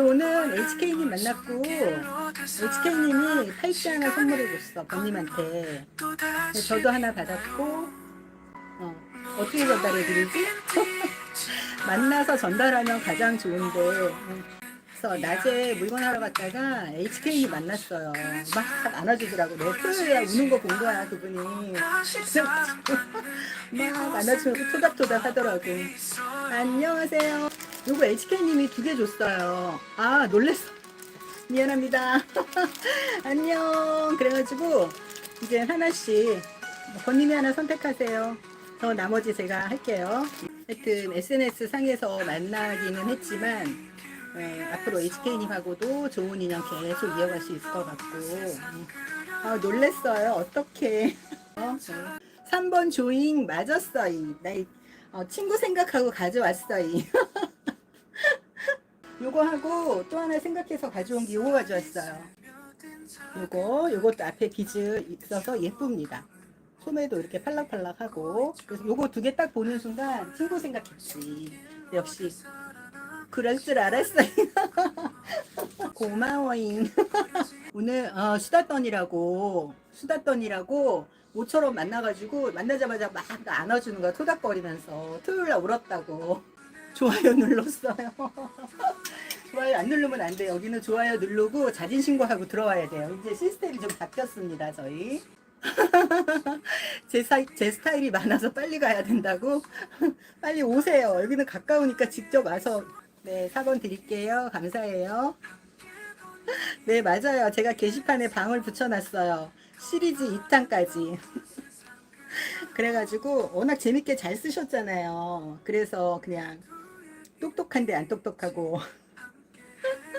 그래서 오늘 HK님 만났고 HK님이 팔찌 하나 선물해 줬어 번님한테. 그래서 저도 하나 받았고 어, 어떻게 전달해 드리지? 만나서 전달하면 가장 좋은데. 음, 그래서 낮에 물건 하러 갔다가 HK님 만났어요. 막 안아주더라고. 내 토요일에 우는 거 본 거야 그분이. 막 안아주고 토닥토닥 하더라고. 안녕하세요 요거 HK님이 두 개 줬어요. 아 놀랬어. 미안합니다. 안녕. 그래가지고 이제 하나씩 본인이 하나 선택하세요. 저 나머지 제가 할게요. 하여튼 SNS 상에서 만나기는 했지만 네, 앞으로 HK님하고도 좋은 인연 계속 이어갈 수 있을 것 같고. 음. 아, 놀랬어요. 어떻게 어? 3번 조잉 맞았어이 나 이- 어, 친구 생각하고 가져왔어이 요거 하고 또 하나 생각해서 가져온 게 요거 가져왔어요. 요거 요것도 앞에 비즈 있어서 예쁩니다. 소매도 이렇게 팔락팔락하고. 그래서 요거 두 개 딱 보는 순간 친구 생각했지. 역시 그럴 줄 알았어요. 고마워잉. 오늘 어, 수다 떠니라고 수다 떠니라고 모처럼 만나가지고 만나자마자 막 안아주는 거야. 토닥거리면서. 토요일 날 울었다고. 좋아요 눌렀어요 좋아요 안 누르면 안 돼 여기는 좋아요 누르고 자진 신고하고 들어와야 돼요. 이제 시스템이 좀 바뀌었습니다 저희. 제, 사, 제 스타일이 많아서 빨리 가야 된다고? 빨리 오세요. 여기는 가까우니까 직접 와서 네 4번 드릴게요. 감사해요. 네 맞아요. 제가 게시판에 방을 붙여놨어요. 시리즈 2탄까지. 그래가지고 워낙 재밌게 잘 쓰셨잖아요. 그래서 그냥 똑똑한데 안 똑똑하고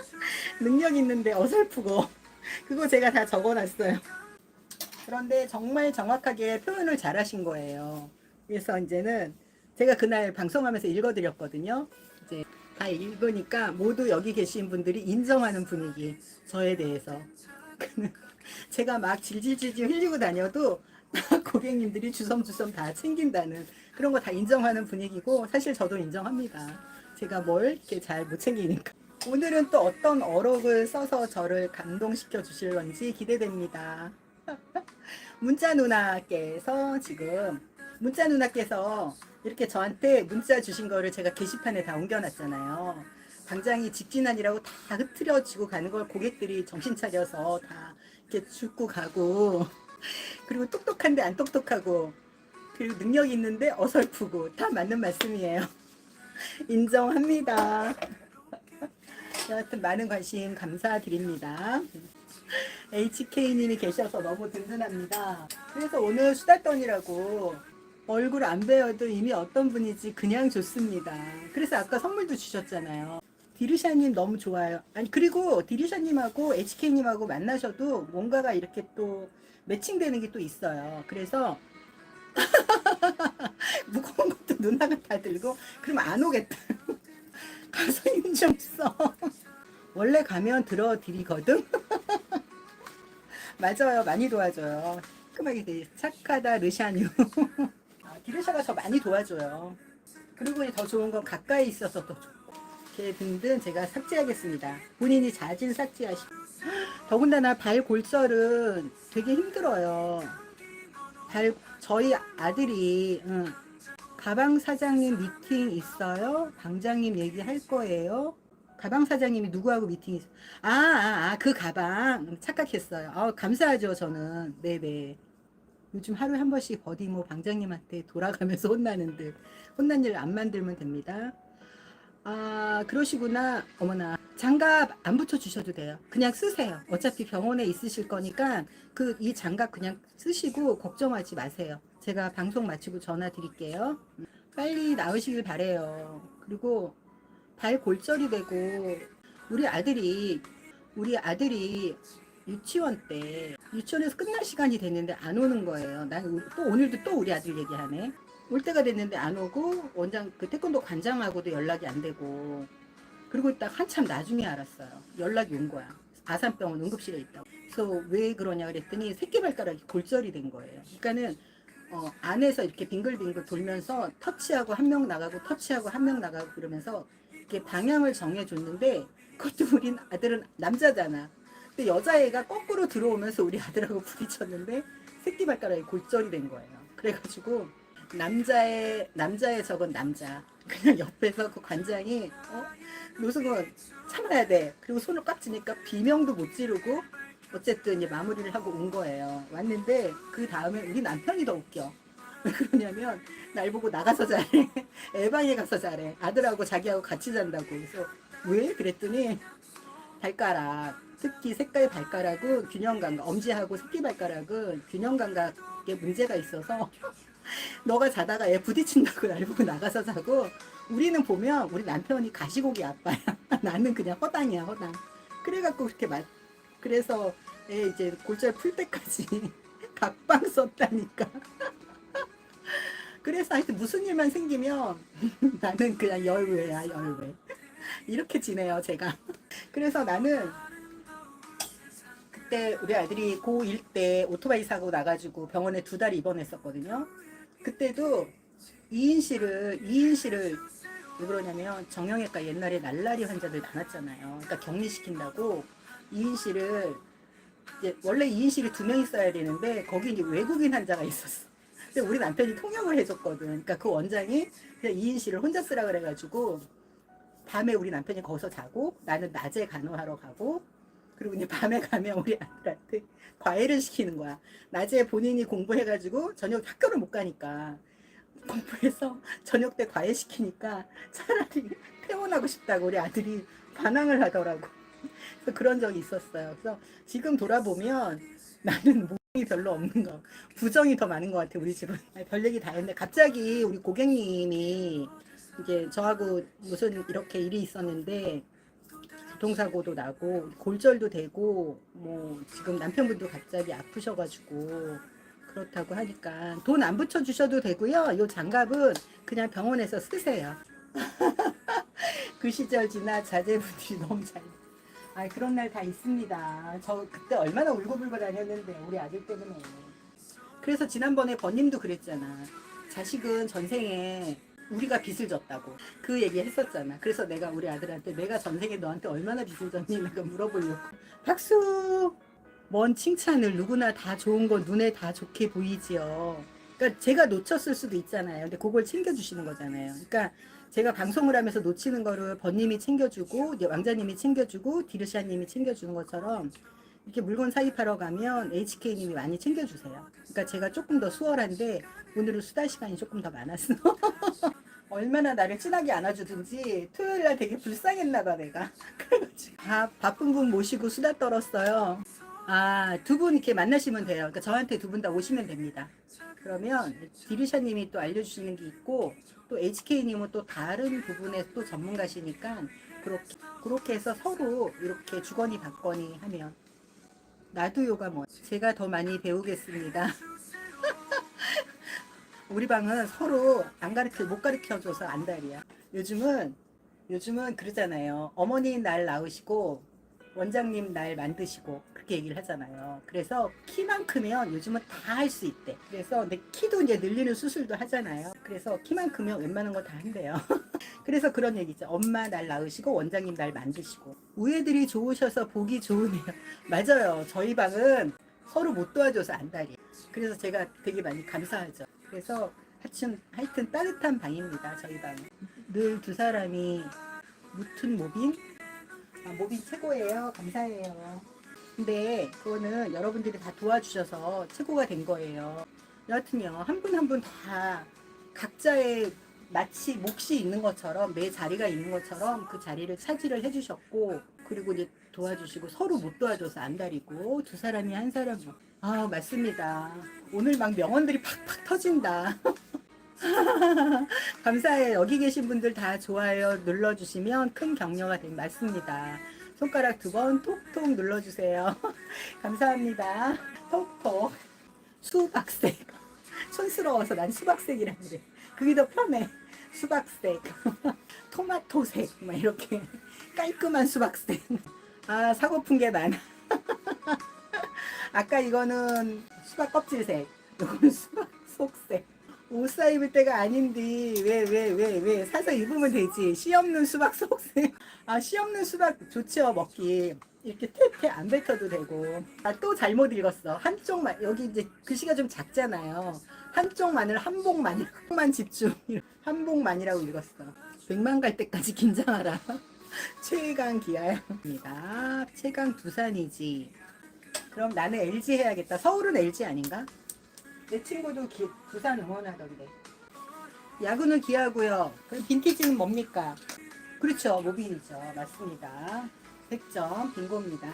능력 있는데 어설프고. 그거 제가 다 적어놨어요. 그런데 정말 정확하게 표현을 잘 하신 거예요. 그래서 이제는 제가 그날 방송하면서 읽어드렸거든요. 이제 다 읽으니까 모두 여기 계신 분들이 인정하는 분위기 저에 대해서. 제가 막 질질질질 흘리고 다녀도 고객님들이 주섬주섬 다 챙긴다는 그런 거 다 인정하는 분위기고 사실 저도 인정합니다. 제가 뭘 이렇게 잘 못 챙기니까. 오늘은 또 어떤 어록을 써서 저를 감동시켜 주실 건지 기대됩니다. 문자 누나께서 지금 문자 누나께서 이렇게 저한테 문자 주신 거를 제가 게시판에 다 옮겨놨잖아요. 당장이 직진아니라고 다 흐트려지고 가는 걸 고객들이 정신 차려서 다 이렇게 죽고 가고 그리고 똑똑한데 안 똑똑하고 그리고 능력 있는데 어설프고 다 맞는 말씀이에요. 인정합니다. 여하튼 많은 관심 감사드립니다. HK님이 계셔서 너무 든든합니다. 그래서 오늘 수다 떠니라고 얼굴 안 배워도 이미 어떤 분인지 그냥 좋습니다. 그래서 아까 선물도 주셨잖아요. 디르샤님 너무 좋아요. 아니 그리고 디르샤님하고 HK님하고 만나셔도 뭔가가 이렇게 또 매칭되는 게 또 있어요. 그래서 무거운 것도 누나가 다 들고 그러면 안 오겠다. 힘좀 써. 원래 가면 들어드리거든. 맞아요. 많이 도와줘요. 깔끔하게 돼. 착하다 르샤뉴. 아, 디르샤가 저 많이 도와줘요. 그리고 더 좋은 건 가까이 있어서 더 좋고. 이렇게 등등 제가 삭제하겠습니다. 본인이 자진 삭제하시. 더군다나 발 골절은 되게 힘들어요. 발 저희 아들이 응, 가방 사장님 미팅 있어요? 방장님 얘기할 거예요? 가방 사장님이 누구하고 미팅 있어? 아, 아, 아, 그 가방 착각했어요. 아, 감사하죠, 저는. 네네. 요즘 하루에 한 번씩 버디모 방장님한테 돌아가면서 혼나는데 혼난 일 안 만들면 됩니다. 아, 그러시구나. 어머나. 장갑 안 붙여 주셔도 돼요. 그냥 쓰세요. 어차피 병원에 있으실 거니까 그 이 장갑 그냥 쓰시고 걱정하지 마세요. 제가 방송 마치고 전화 드릴게요. 빨리 나으시길 바래요. 그리고 발 골절이 되고 우리 아들이 우리 아들이 유치원 때 유치원에서 끝날 시간이 됐는데 안 오는 거예요. 난 또 오늘도 또 우리 아들 얘기하네. 올 때가 됐는데 안 오고 원장 그 태권도 관장하고도 연락이 안 되고 그리고 딱 한참 나중에 알았어요. 연락이 온 거야. 아산병원 응급실에 있다고. 그래서 왜 그러냐 그랬더니 새끼발가락이 골절이 된 거예요. 그러니까는 어, 안에서 이렇게 빙글빙글 돌면서 터치하고 한 명 나가고 터치하고 한 명 나가고 그러면서 이렇게 방향을 정해줬는데 그것도 우린 아들은 남자잖아. 근데 여자애가 거꾸로 들어오면서 우리 아들하고 부딪혔는데 새끼 발가락에 골절이 된 거예요. 그래가지고 남자의 남자의 적은 남자. 그냥 옆에서 그 관장이 어? 노승은 참아야 돼. 그리고 손을 꽉 쥐니까 비명도 못 지르고 어쨌든 이제 마무리를 하고 온 거예요. 왔는데 그 다음에 우리 남편이 더 웃겨. 왜 그러냐면 날 보고 나가서 자래. 에방에 가서 자래. 아들하고 자기하고 같이 잔다고. 그래서 왜? 그랬더니 발가락 특히 색깔 발가락은 균형 감각 엄지하고 새끼 발가락은 균형 감각에 문제가 있어서 너가 자다가 얘 부딪힌다고 날 보고 나가서 자고 우리는 보면 우리 남편이 가시고기 아빠야 나는 그냥 허당이야 허당 그래갖고 그렇게 말 그래서 애 이제 골절 풀 때까지 각방 썼다니까. 그래서 하여튼 무슨 일만 생기면 나는 그냥 열외야 열외. 이렇게 지내요 제가. 그래서 나는 그때 우리 아들이 고1 때 오토바이 사고 나가지고 병원에 두 달 입원했었거든요. 그때도 이인실을 이인실을 왜 그러냐면 정형외과 옛날에 날라리 환자들 많았잖아요. 그러니까 격리시킨다고 이인실을 이제 원래 이인실이 두 명 있어야 되는데 거기 이제 외국인 환자가 있었어 근데 우리 남편이 통역을 해줬거든. 그러니까 그 원장이 그냥 이인실을 혼자 쓰라 그래가지고 밤에 우리 남편이 거기서 자고 나는 낮에 간호하러 가고 그리고 이제 밤에 가면 우리 아들한테 과외를 시키는 거야. 낮에 본인이 공부해가지고 저녁 학교를 못 가니까 공부해서 저녁 때 과외 시키니까 차라리 퇴원하고 싶다고 우리 아들이 반항을 하더라고. 그래서 그런 적이 있었어요. 그래서 지금 돌아보면 나는 부정이 별로 없는 거 부정이 더 많은 것 같아 우리 집은. 아니, 별 얘기 다 했는데 갑자기 우리 고객님이 이제 저하고 무슨 이렇게 일이 있었는데 교통사고도 나고 골절도 되고 뭐 지금 남편분도 갑자기 아프셔가지고 그렇다고 하니까 돈 안 붙여 주셔도 되고요. 요 장갑은 그냥 병원에서 쓰세요. 그 시절 지나 자제분들이 너무 잘 아 그런 날 다 있습니다. 저 그때 얼마나 울고불고 다녔는데 우리 아들 때문에. 그래서 지난번에 번님도 그랬잖아. 자식은 전생에 우리가 빚을 졌다고 그 얘기 했었잖아. 그래서 내가 우리 아들한테 내가 전생에 너한테 얼마나 빚을 졌니? 내가 물어보려고. 박수! 뭔 칭찬을 누구나 다 좋은 거 눈에 다 좋게 보이지요. 그러니까 제가 놓쳤을 수도 있잖아요. 근데 그걸 챙겨주시는 거잖아요. 그러니까 제가 방송을 하면서 놓치는 거를 번님이 챙겨주고 왕자님이 챙겨주고 디르샤님이 챙겨주는 것처럼 이렇게 물건 사입하러 가면 HK님이 많이 챙겨주세요. 그러니까 제가 조금 더 수월한데 오늘은 수다 시간이 조금 더 많았어. 얼마나 나를 친하게 안아주든지 토요일 날 되게 불쌍했나 봐 내가. 아, 바쁜 분 모시고 수다 떨었어요. 아, 두 분 이렇게 만나시면 돼요. 그러니까 저한테 두 분 다 오시면 됩니다. 그러면 디르샤님이 또 알려주시는 게 있고 또 HK님은 또 다른 부분에 또 전문가시니까 그렇게 그렇게 해서 서로 이렇게 주거니 받거니 하면 나도 요가 뭐 제가 더 많이 배우겠습니다. 우리 방은 서로 안 가르쳐 못 가르쳐 줘서 안달이야. 요즘은 요즘은 그러잖아요. 어머니 날 낳으시고 원장님 날 만드시고 그렇게 얘기를 하잖아요. 그래서 키만 크면 요즘은 다 할 수 있대. 그래서 내 키도 이제 늘리는 수술도 하잖아요. 그래서 키만 크면 웬만한 거 다 한대요. 그래서 그런 얘기죠. 엄마 날 낳으시고 원장님 날 만드시고 우애들이 좋으셔서 보기 좋으네요. 맞아요. 저희 방은 서로 못 도와줘서 안달이에요. 그래서 제가 되게 많이 감사하죠. 그래서 하여튼, 하여튼 따뜻한 방입니다. 저희 방은. 늘두 사람이 무튼 모빈 아, 모빈 최고예요. 감사해요. 근데 그거는 여러분들이 다 도와주셔서 최고가 된 거예요. 여하튼요, 한 분 한 분 다 각자의 마치 몫이 있는 것처럼 내 자리가 있는 것처럼 그 자리를 차지를 해주셨고 그리고 이제 도와주시고 서로 못 도와줘서 안달이고 두 사람이 한 사람 아 맞습니다. 오늘 막 명언들이 팍팍 터진다. 감사해요. 여기 계신 분들 다 좋아요 눌러주시면 큰 격려가 됩니다. 맞습니다. 손가락 두 번 톡톡 눌러주세요. 감사합니다. 톡톡. 수박색. 촌스러워서 난 수박색이라 그래. 그게 더 편해. 수박색. 토마토색. 막 이렇게 깔끔한 수박색. 아, 사고픈 게 많아. 아까 이거는 수박 껍질색. 이거는 수박 속색. 옷 사 입을 때가 아닌데 왜 왜 왜 왜? 사서 입으면 되지. 씨 없는 수박 속세. 아씨 없는 수박 좋죠 먹기. 이렇게 태태 안 뱉어도 되고. 아또 잘못 읽었어. 한쪽만 여기 이제 글씨가 좀 작잖아요. 한쪽만을 한복만을 만 집중. 한복만이라고 읽었어. 백만 갈 때까지 긴장하라. 최강 기아입니다. 최강 두산이지. 그럼 나는 LG 해야겠다. 서울은 LG 아닌가? 내 친구도 기, 부산 응원하던데. 야구는 기아고요. 그럼 빈티지는 뭡니까? 그렇죠. 모빈이죠. 맞습니다. 100점 빙고입니다.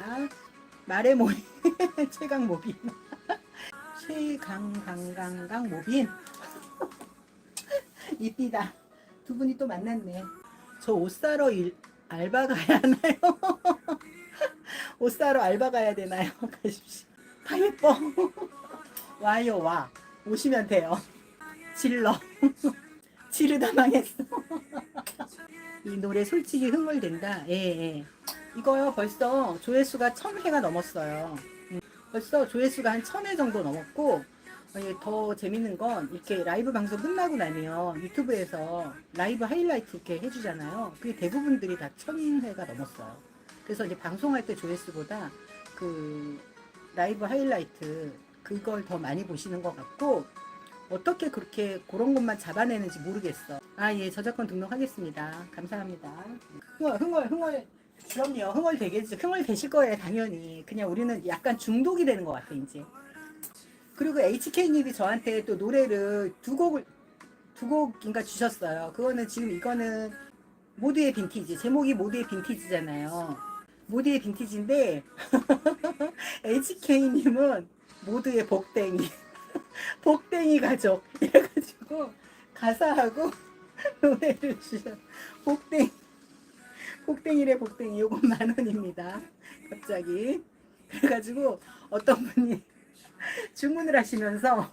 말의 모인 최강 모빈. 최강 강강강 모빈. 이삐다. 두 분이 또 만났네. 저 옷 사러 일, 알바 가야 하나요? 옷 사러 알바 가야 되나요? 가십시오. 다 예뻐. 와요 와. 오시면 돼요. 질러. 지르다 망했어. 이 노래 솔직히 흥얼댄다. 예, 예. 이거요 벌써 조회수가 천 회가 넘었어요. 음, 벌써 조회수가 한천회 정도 넘었고 어, 더 재밌는 건 이렇게 라이브 방송 끝나고 나면 유튜브에서 라이브 하이라이트 이렇게 해주잖아요. 그게 대부분들이 다천 회가 넘었어요. 그래서 이제 방송할 때 조회수보다 그 라이브 하이라이트 그걸 더 많이 보시는 것 같고 어떻게 그렇게 그런 것만 잡아내는지 모르겠어. 아 예 저작권 등록하겠습니다. 감사합니다. 흥얼 흥얼 흥얼 그럼요 흥얼 되겠죠. 흥얼 되실 거예요 당연히. 그냥 우리는 약간 중독이 되는 것 같아 이제. 그리고 HK님이 저한테 또 노래를 두 곡을 두 곡인가 주셨어요. 그거는 지금 이거는 모두의 빈티지 제목이 모두의 빈티지잖아요. 모두의 빈티지인데 HK님은 모두의 복댕이. 복댕이 가족. 이래가지고 가사하고 노래를 주셔. 복댕 복댕이래 복댕이. 요거 만 원입니다. 갑자기. 그래가지고 어떤 분이 주문을 하시면서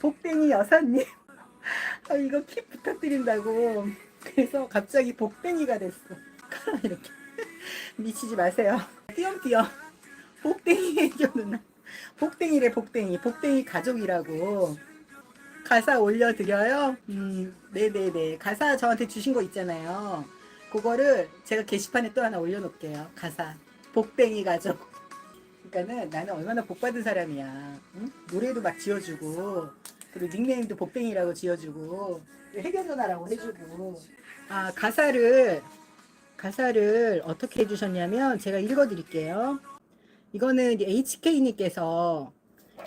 복댕이 여사님 아, 이거 킵 부탁드린다고. 그래서 갑자기 복댕이가 됐어. 이렇게. 미치지 마세요. 띄엄띄엄. 복댕이 애교 누나 복댕이래 복댕이. 복댕이 가족이라고. 가사 올려드려요? 음 네네네. 가사 저한테 주신 거 있잖아요. 그거를 제가 게시판에 또 하나 올려놓을게요. 가사. 복댕이 가족. 그러니까는 나는 얼마나 복받은 사람이야. 응? 노래도 막 지어주고 그리고 닉네임도 복댕이라고 지어주고 해결전화라고 해주고. 아 가사를 가사를 어떻게 해주셨냐면 제가 읽어드릴게요 이거는 HK님께서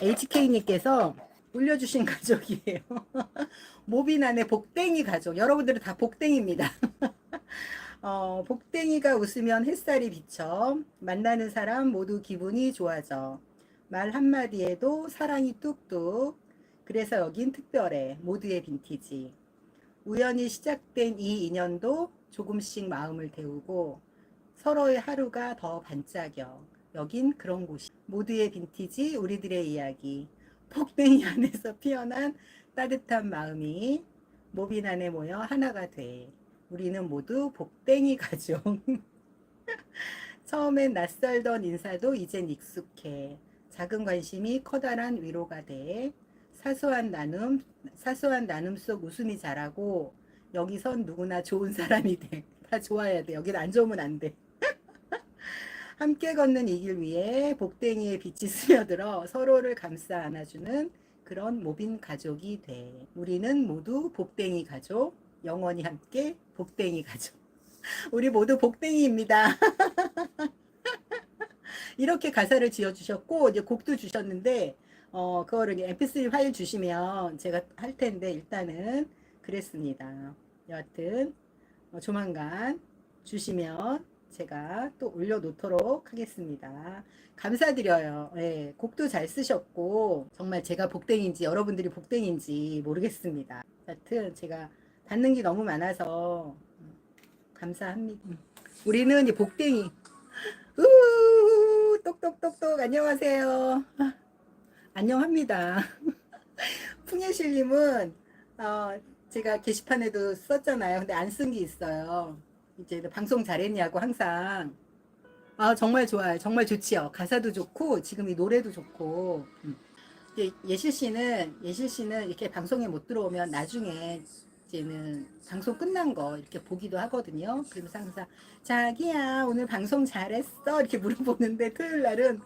HK님께서 올려주신 가족이에요. 안에 복댕이 가족. 여러분들은 다 복댕입니다. 어, 복댕이가 웃으면 햇살이 비쳐 만나는 사람 모두 기분이 좋아져 말 한마디에도 사랑이 뚝뚝 그래서 여긴 특별해 모두의 빈티지 우연히 시작된 이 인연도 조금씩 마음을 데우고 서로의 하루가 더 반짝여 여긴 그런 곳이 모두의 빈티지 우리들의 이야기 폭댕이 안에서 피어난 따뜻한 마음이 모빈 안에 모여 하나가 돼. 우리는 모두 복댕이 가족 처음엔 낯설던 인사도 이젠 익숙해. 작은 관심이 커다란 위로가 돼. 사소한 나눔 사소한 나눔 속 웃음이 자라고 여기선 누구나 좋은 사람이 돼. 다 좋아야 돼. 여긴 안 좋으면 안돼 함께 걷는 이 길 위에 복댕이의 빛이 스며들어 서로를 감싸 안아주는 그런 모빈 가족이 돼. 우리는 모두 복댕이 가족, 영원히 함께 복댕이 가족. 우리 모두 복댕이입니다. 이렇게 가사를 지어 주셨고, 이제 곡도 주셨는데, 어, 그거를 mp3 파일 주시면 제가 할 텐데, 일단은 그랬습니다. 여하튼, 어, 조만간 주시면 제가 또 올려놓도록 하겠습니다. 감사드려요. 예, 곡도 잘 쓰셨고 정말 제가 복댕인지 여러분들이 복댕인지 모르겠습니다. 하여튼 제가 받는 게 너무 많아서 음, 감사합니다. 음. 우리는 이제 복댕이. 우 똑똑똑똑 안녕하세요. 아, 안녕합니다. 풍예실님은 어, 제가 게시판에도 썼잖아요. 근데 안 쓴 게 있어요. 이제 방송 잘했냐고 항상 아 정말 좋아요 정말 좋지요 가사도 좋고 지금 이 노래도 좋고 음. 예실 씨는 예실 씨는 이렇게 방송에 못 들어오면 나중에 이제는 방송 끝난 거 이렇게 보기도 하거든요. 그러면서 항상 자기야 오늘 방송 잘했어 이렇게 물어보는데 토요일 날은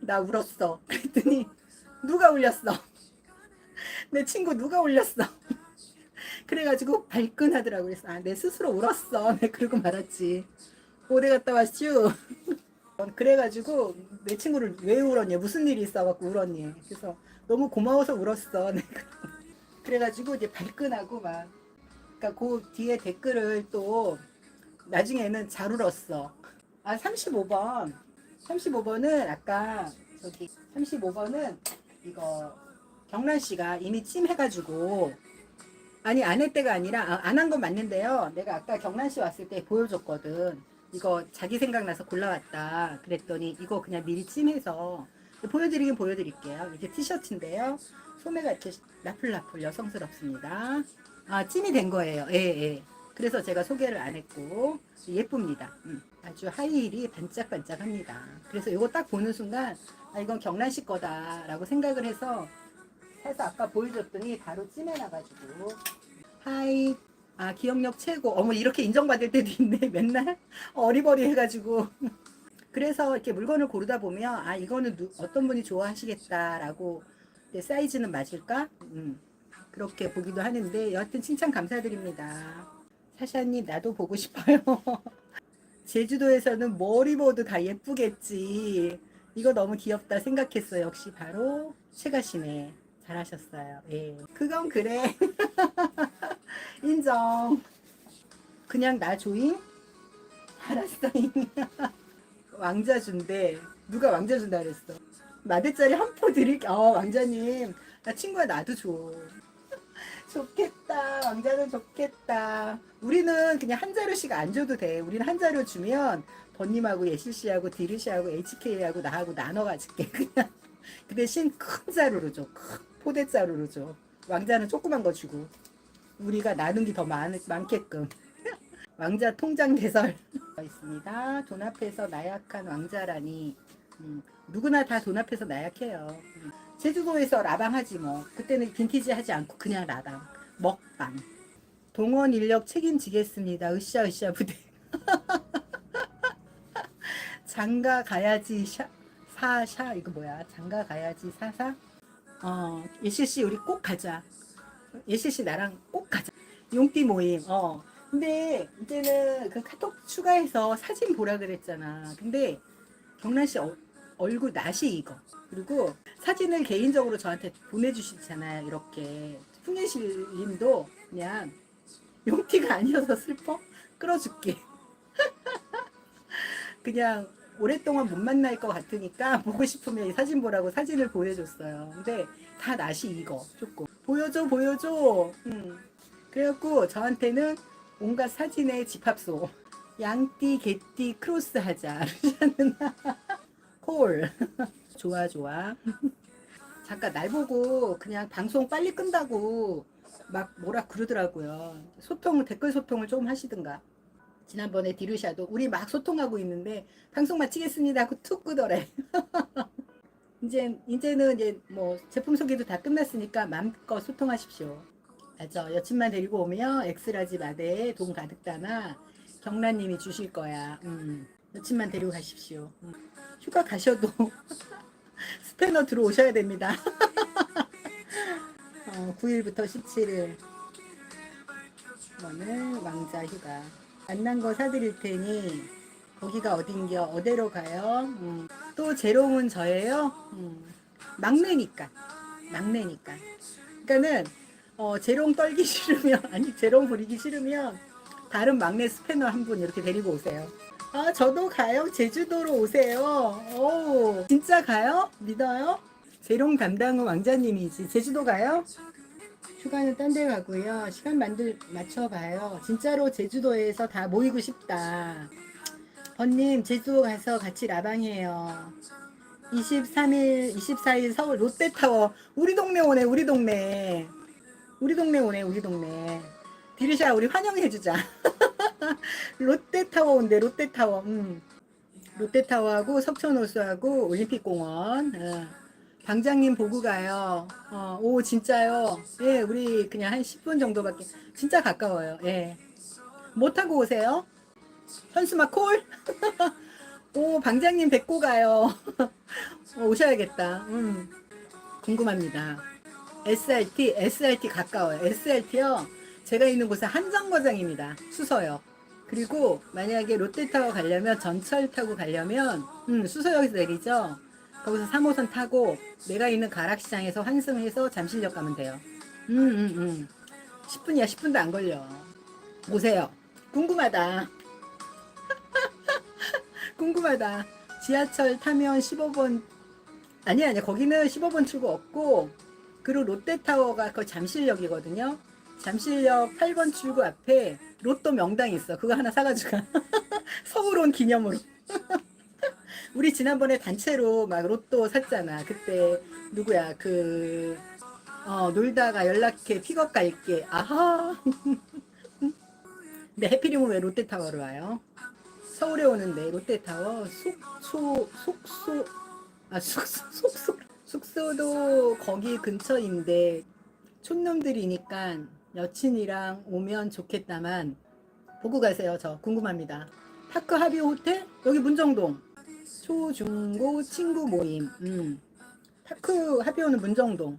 나 울었어. 그랬더니 누가 울렸어? 내 친구 누가 울렸어? 그래가지고 발끈하더라고. 그래서 아, 내 스스로 울었어. 네, 그러고 말았지. 오래 갔다 왔슈. 그래가지고 내 친구를 왜 울었냐 무슨 일이 있어갖고 울었니? 그래서 너무 고마워서 울었어. 내가 그래가지고 이제 발끈하고 막. 그러니까 그 뒤에 댓글을 또 나중에는 잘 울었어. 아 35번. 35번은 아까 저기 35번은 이거 경란 씨가 이미 찜해가지고 아니 안할 때가 아니라 안 한 건 맞는데요. 내가 아까 경란 씨 왔을 때 보여줬거든. 이거 자기 생각나서 골라왔다. 그랬더니 이거 그냥 미리 찜해서 보여드리긴 보여드릴게요. 이게 티셔츠인데요. 소매가 이렇게 나풀나풀 여성스럽습니다. 아 찜이 된 거예요. 예, 예. 그래서 제가 소개를 안 했고 예쁩니다. 음, 아주 하이힐이 반짝반짝합니다. 그래서 이거 딱 보는 순간 아 이건 경란 씨 거다 라고 생각을 해서 해서 아까 보여줬더니 바로 찜해놔가지고. 하이. 아 기억력 최고. 어머 이렇게 인정받을 때도 있네 맨날? 어리버리 해가지고. 그래서 이렇게 물건을 고르다 보면 아 이거는 누, 어떤 분이 좋아하시겠다라고 내 사이즈는 맞을까? 음, 그렇게 보기도 하는데 여하튼 칭찬 감사드립니다. 사샤님 나도 보고 싶어요. 제주도에서는 뭘 입어도 다 예쁘겠지. 이거 너무 귀엽다 생각했어. 역시 바로 최가시네 잘하셨어요 예 그건 그래 인정. 그냥 나 조잉? 알았어잉. 왕자 준대. 누가 왕자 준다 그랬어. 마대짜리 한 포 드릴게. 어, 왕자님. 나 친구야 나도 줘. 좋겠다. 왕자는 좋겠다. 우리는 그냥 한 자루씩 안 줘도 돼. 우리는 한 자루 주면 번님하고 예실씨하고 디르씨하고 HK하고 나하고 나눠 가질게. 그냥 그 대신 큰 자루로 줘. 큰 포대 자루로 줘. 왕자는 조그만 거 주고. 우리가 나눈 게 더 많게끔 왕자 통장 개설 있습니다. 돈 앞에서 나약한 왕자라니 음, 누구나 다 돈 앞에서 나약해요. 음, 제주도에서 라방하지 뭐 그때는 빈티지 하지 않고 그냥 라방 먹방 동원 인력 책임지겠습니다. 으쌰 으쌰 부대 장가 가야지 샤 사샤 이거 뭐야 장가 가야지 사사 어 예실 씨 우리 꼭 가자 예실 씨 나랑 꼭 가자. 용띠 모임. 어. 근데 이제는 그 카톡 추가해서 사진 보라 그랬잖아. 근데 경란 씨 어, 얼굴 낯이 익어. 그리고 사진을 개인적으로 저한테 보내주시잖아요. 이렇게. 풍예실 님도 그냥 용띠가 아니어서 슬퍼? 끌어줄게. 그냥 오랫동안 못 만날 것 같으니까 보고 싶으면 이 사진 보라고 사진을 보내줬어요. 근데 다 낯이 익어. 조금. 보여줘 보여줘 음. 그래갖고 저한테는 온갖 사진의 집합소 양띠 개띠 크로스 하자 콜 좋아 좋아 잠깐 날 보고 그냥 방송 빨리 끈다고 막 뭐라 그러더라고요 소통 댓글 소통을 좀 하시든가 지난번에 디르샤도 우리 막 소통하고 있는데 방송 마치겠습니다 하고 툭 끄더래 이제 이제는 이제 뭐 제품 소개도 다 끝났으니까 마음껏 소통하십시오. 맞아. 여친만 데리고 오면 엑스라지 마대에 돈 가득 담아 경란님이 주실 거야. 음. 여친만 데리고 가십시오. 음. 휴가 가셔도 스패너 들어오셔야 됩니다. 어, 9일부터 17일. 오늘 왕자 휴가. 만난 거 사드릴 테니 거기가 어딘겨 어디로 가요? 음. 또 제롱은 저예요. 음. 막내니까 막내니까. 그러니까는 어, 제롱 떨기 싫으면 아니 제롱 부리기 싫으면 다른 막내 스패너 한 분 이렇게 데리고 오세요. 아 저도 가요. 제주도로 오세요. 오 진짜 가요? 믿어요? 제롱 담당은 왕자님이지. 제주도 가요? 휴가는 딴 데 가고요. 시간 만들 맞춰봐요. 진짜로 제주도에서 다 모이고 싶다. 번님 제주도 가서 같이 라방해요. 23일, 24일 서울 롯데타워. 우리 동네 오네, 우리 동네. 우리 동네 오네, 우리 동네. 디르샤 우리 환영해주자. 롯데타워 온대, 롯데타워. 음. 롯데타워하고 석천호수하고 올림픽공원. 어. 방장님 보고 가요. 어, 오, 진짜요? 예, 우리 그냥 한 10분 정도밖에. 진짜 가까워요. 예. 뭐 타고 오세요? 현수막 콜? 오, 방장님 뵙고 가요. 어, 오셔야겠다. 음, 궁금합니다. SRT, SRT 가까워요. SRT요. 제가 있는 곳은 한정거장입니다. 수서역. 그리고 만약에 롯데타워 가려면 전철 타고 가려면 음, 수서역에서 내리죠. 거기서 3호선 타고 내가 있는 가락시장에서 환승해서 잠실역 가면 돼요. 음, 음, 음. 10분이야, 10분도 안 걸려. 오세요. 궁금하다. 궁금하다. 지하철 타면 15번 아니 아니 거기는 15번 출구 없고 그리고 롯데타워가 그 잠실역이거든요. 잠실역 8번 출구 앞에 로또 명당이 있어. 그거 하나 사가지고 가. 서울 온 기념으로. 우리 지난번에 단체로 막 로또 샀잖아. 그때 누구야 그 어, 놀다가 연락해 픽업 갈게. 아하. 근데 해피림은 왜 롯데타워로 와요? 서울에 오는데 롯데타워 속초 속소 아 숙소 숙소 숙소도 거기 근처인데 촌놈들이니까 여친이랑 오면 좋겠다만 보고 가세요. 저 궁금합니다. 파크 하비 호텔 여기 문정동 초중고 친구 모임 음. 파크 하비오는 문정동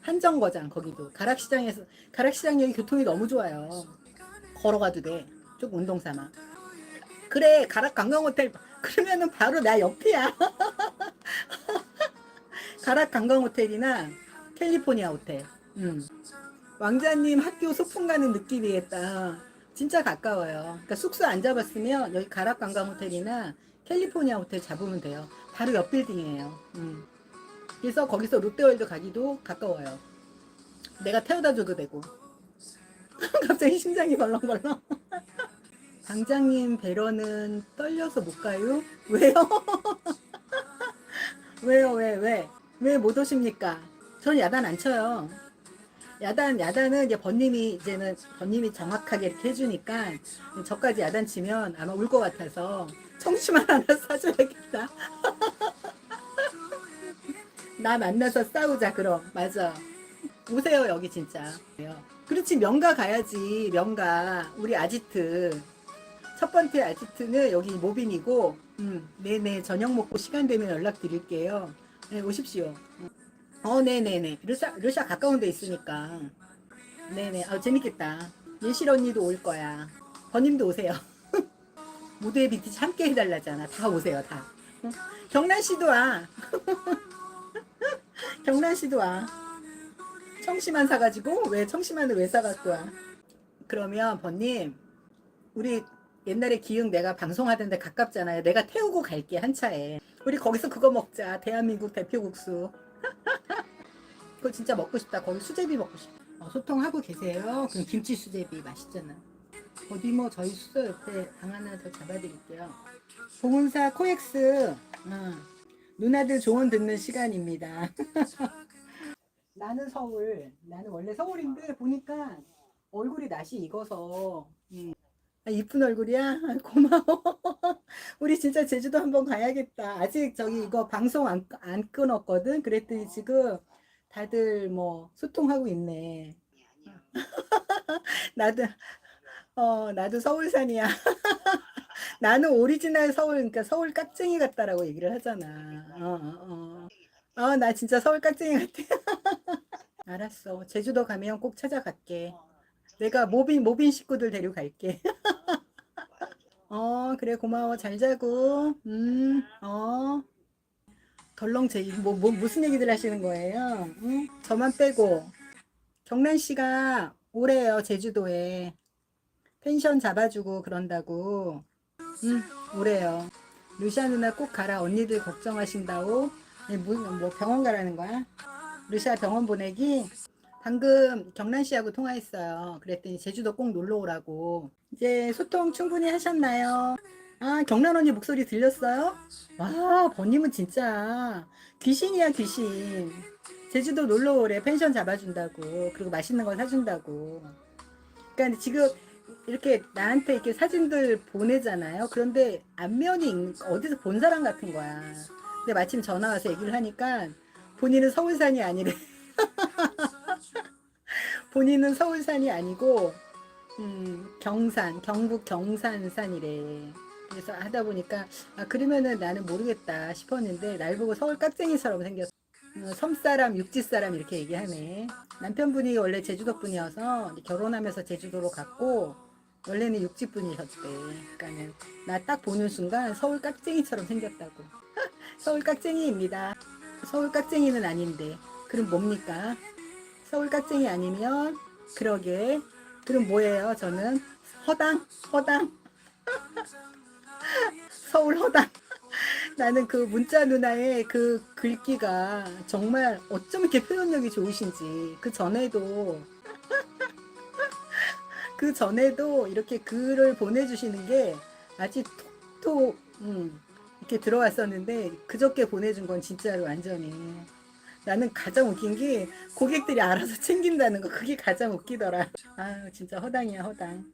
한정거장 거기도 가락시장에서 가락시장 여기 교통이 너무 좋아요. 걸어가도 돼. 쭉 운동 삼아. 그래 가락 관광호텔 그러면은 바로 나 옆이야. 가락 관광호텔이나 캘리포니아 호텔. 음. 왕자님 학교 소풍 가는 느낌이겠다. 진짜 가까워요. 그러니까 숙소 안 잡았으면 여기 가락 관광호텔이나 캘리포니아 호텔 잡으면 돼요. 바로 옆 빌딩이에요. 음. 그래서 거기서 롯데월드 가기도 가까워요. 내가 태워다 줘도 되고. 갑자기 심장이 벌렁벌렁. 방장님 배러는 떨려서 못 가요? 왜요? 왜요? 왜? 왜? 왜 못 오십니까? 전 야단 안 쳐요. 야단, 야단은 이제 번님이 이제는 번님이 정확하게 이렇게 해주니까 저까지 야단 치면 아마 울 것 같아서 청심환 하나 사줘야겠다. 나 만나서 싸우자 그럼 맞아. 오세요 여기 진짜. 그렇지 명가 가야지 명가 우리 아지트 첫 번째 아지트는 여기 모빈이고 음, 네네 저녁 먹고 시간 되면 연락 드릴게요. 네 오십시오. 어 네네네 르샤 르샤 가까운 데 있으니까 네네 아 재밌겠다. 예실 언니도 올 거야. 번님도 오세요. 무대에 BTS 함께 해달라잖아. 다 오세요 다. 어? 경란 씨도 와. 경란 씨도 와. 청심환 사가지고 왜 청심환을 왜 사갖고 와? 그러면 번님 우리 옛날에 기흥 내가 방송하던데 가깝잖아요. 내가 태우고 갈게 한 차에. 우리 거기서 그거 먹자. 대한민국 대표국수. 그거 진짜 먹고 싶다. 거기 수제비 먹고 싶다. 어, 소통하고 계세요. 그럼 김치 수제비 맛있잖아. 어디 뭐 저희 숙소 옆에 방 하나 더 잡아드릴게요. 봉은사 코엑스. 응. 누나들 조언 듣는 시간입니다. 나는 서울. 나는 원래 서울인데 보니까 얼굴이 낯이 익어서. 음. 아, 이쁜 얼굴이야? 아, 고마워. 우리 진짜 제주도 한번 가야겠다. 아직 저기 이거 방송 안, 안 끊었거든. 그랬더니 지금 다들 뭐 소통하고 있네. 나도, 어, 나도 서울산이야. 나는 오리지널 서울, 그러니까 서울 깍쟁이 같다라고 얘기를 하잖아. 어, 어, 어. 어, 나 진짜 서울 깍쟁이 같아. 알았어. 제주도 가면 꼭 찾아갈게. 내가 모빈, 모빈 식구들 데려갈게. 어, 그래, 고마워. 잘 자고. 음, 어. 덜렁 제, 뭐, 뭐, 무슨 얘기들 하시는 거예요? 응? 저만 빼고. 경란 씨가 오래요, 제주도에. 펜션 잡아주고 그런다고. 응, 오래요. 루시아 누나 꼭 가라. 언니들 걱정하신다고. 뭐, 뭐 병원 가라는 거야? 루시아 병원 보내기? 방금 경란 씨하고 통화했어요. 그랬더니 제주도 꼭 놀러 오라고. 이제 소통 충분히 하셨나요? 아, 경란 언니 목소리 들렸어요? 와, 번님은 진짜 귀신이야, 귀신. 제주도 놀러 오래 펜션 잡아준다고. 그리고 맛있는 거 사준다고. 그러니까 지금 이렇게 나한테 이렇게 사진들 보내잖아요. 그런데 안면이 있- 어디서 본 사람 같은 거야. 근데 마침 전화 와서 얘기를 하니까 본인은 서울산이 아니래. 본인은 서울산이 아니고 음, 경산, 경북 경산산이래. 그래서 하다 보니까 아 그러면은 나는 모르겠다 싶었는데 날 보고 서울 깍쟁이처럼 생겼어. 어, 섬사람, 육지사람 이렇게 얘기하네. 남편분이 원래 제주도 분이어서 결혼하면서 제주도로 갔고 원래는 육지 분이셨대. 그러니까는 나 딱 보는 순간 서울 깍쟁이처럼 생겼다고. 서울 깍쟁이입니다. 서울 깍쟁이는 아닌데 그럼 뭡니까? 서울 깍쟁이 아니면 그러게 그럼 뭐예요? 저는 허당 허당 서울 허당 나는 그 문자 누나의 그 글귀가 정말 어쩜 이렇게 표현력이 좋으신지 그 전에도 그 전에도 이렇게 글을 보내주시는 게 아주 톡톡 음, 이렇게 들어왔었는데 그저께 보내준 건 진짜로 완전히. 나는 가장 웃긴 게 고객들이 알아서 챙긴다는 거 그게 가장 웃기더라. 아 진짜 허당이야 허당.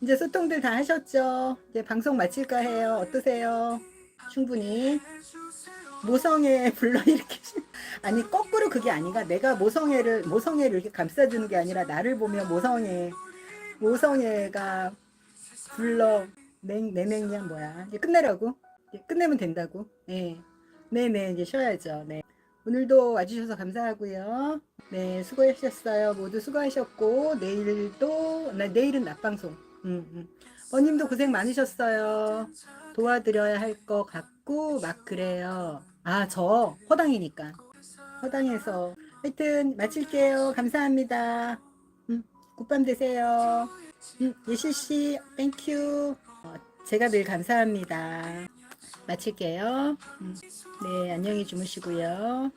이제 소통들 다 하셨죠? 이제 방송 마칠까 해요. 어떠세요? 충분히 모성애 불러 이렇게 아니 거꾸로 그게 아니가. 내가 모성애를 모성애를 이렇게 감싸주는 게 아니라 나를 보면 모성애 모성애가 불러 냉 내냉이야 뭐야. 이제 끝내라고. 이제 끝내면 된다고. 네 네네 이제 쉬어야죠. 네. 오늘도 와주셔서 감사하고요. 네 수고하셨어요. 모두 수고하셨고 내일도 나 내일은 낮방송. 음, 음. 어님도 고생 많으셨어요. 도와드려야 할 것 같고 막 그래요 아 저 허당이니까. 허당에서. 하여튼 마칠게요. 감사합니다. 음, 굿밤 되세요. 음, 예실씨 땡큐 어, 제가 늘 감사합니다. 마칠게요. 음, 네 안녕히 주무시고요